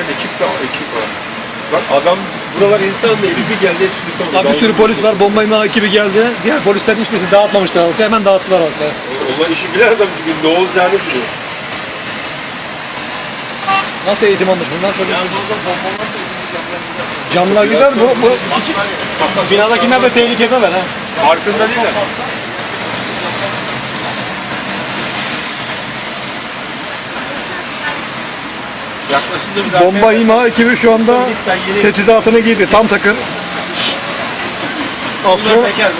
Gel ekip de ekip var. Bak adam buralar insan değil. Bir geldi hepsini sordu. Abi bir sürü polis var. Bomba imha ekibi geldi. Diğer polislerin hiçbirisi dağıtmamışlar halka. Hemen dağıttılar halka. O zaman işi bilen adam çünkü ne olacağını biliyor. Nasıl eğitim almış bunlar? Tabii. Camlar gider bu. bu binadakiler de tehlikedeler ha. Farkında değiller. Yaklaşınca Bomba imha ekibi şu anda teçhizatını giydi. Tam takır.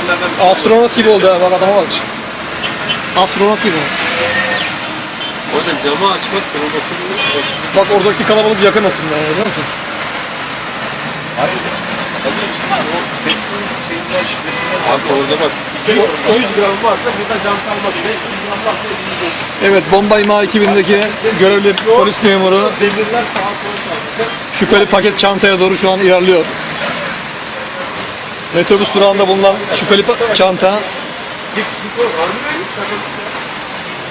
Bunlardan astronot gibi oldu ha. Bak adama bak. Astronot gibi. Orada camı basını Bak oradaki kalabalık yakın aslında. Görüyor musun? Abi orada bak. 100 gram varsa burada cam kalmaz. 500 gram varsa Evet bomba imha ekibindeki görevli polis memuru şüpheli paket çantaya doğru şu an ilerliyor. Metrobüs durağında bulunan şüpheli çanta?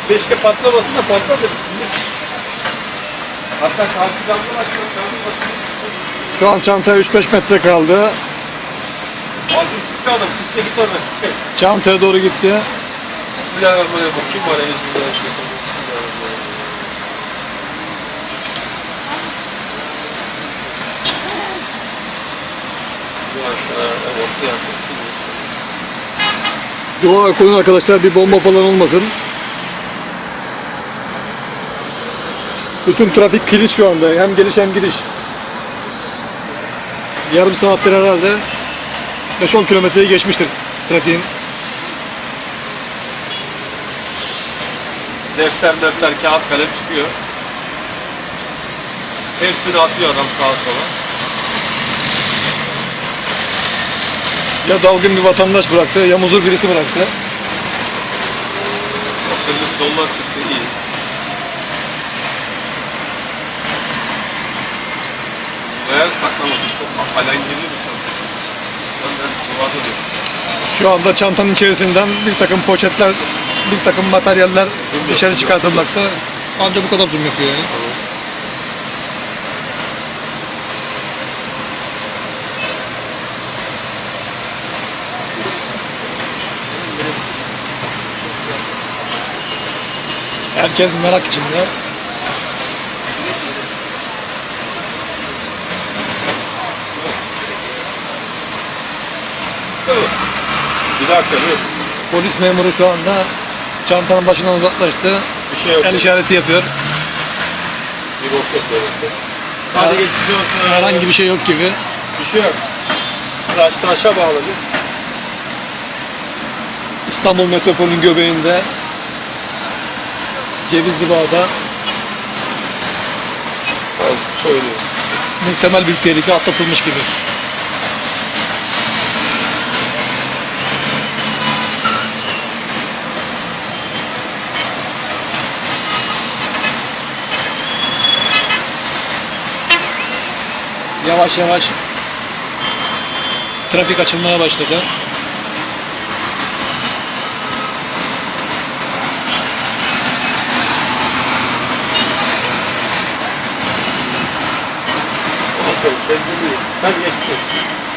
Keşke patlamasın da patladı. Hatta karşı camdan şu an çantaya 3-5 metre kaldı. Kısya. Çantaya doğru gitti. Bismillahirrahmanirrahim. Kim var en üstünde? Bismillahirrahmanirrahim. Bu aşağı. Evet. Yaklaşsın. Dua koyun arkadaşlar bir bomba falan olmasın. Bütün trafik kilit şu anda. Hem geliş hem gidiş. Yarım saattir herhalde 5-10 kilometreyi geçmiştir trafiğin. Defter defter kağıt kalem çıkıyor. Hepsini atıyor adam sağa sola. Ya dalgın bir vatandaş bıraktı ya muzur birisi bıraktı. Kırmızı donlar çıktı iyi. Eğer saklamasın çok alengirli bir çanta. Ben ben duvarda diyorum. Şu anda çantanın içerisinden bir takım poşetler, bir takım materyaller dışarı çıkartılmakta. Ancak bu kadar zoom yapıyor yani. Herkes merak içinde. Bir dakika dur. Polis memuru şu anda çantanın başından uzaklaştı. Bir şey yok. El işareti yapıyor. Bir bok yok böyle. Hadi geçmiş olsun. Herhangi bir şey yok gibi. Bir şey yok. Taş taşa bağladı. İstanbul metropolünün göbeğinde Cevizli Bağ'da söylüyor. muhtemel bir tehlike atlatılmış gibi. Yavaş yavaş trafik açılmaya başladı. Ona söyle. Ben bilmiyorum. Olsun.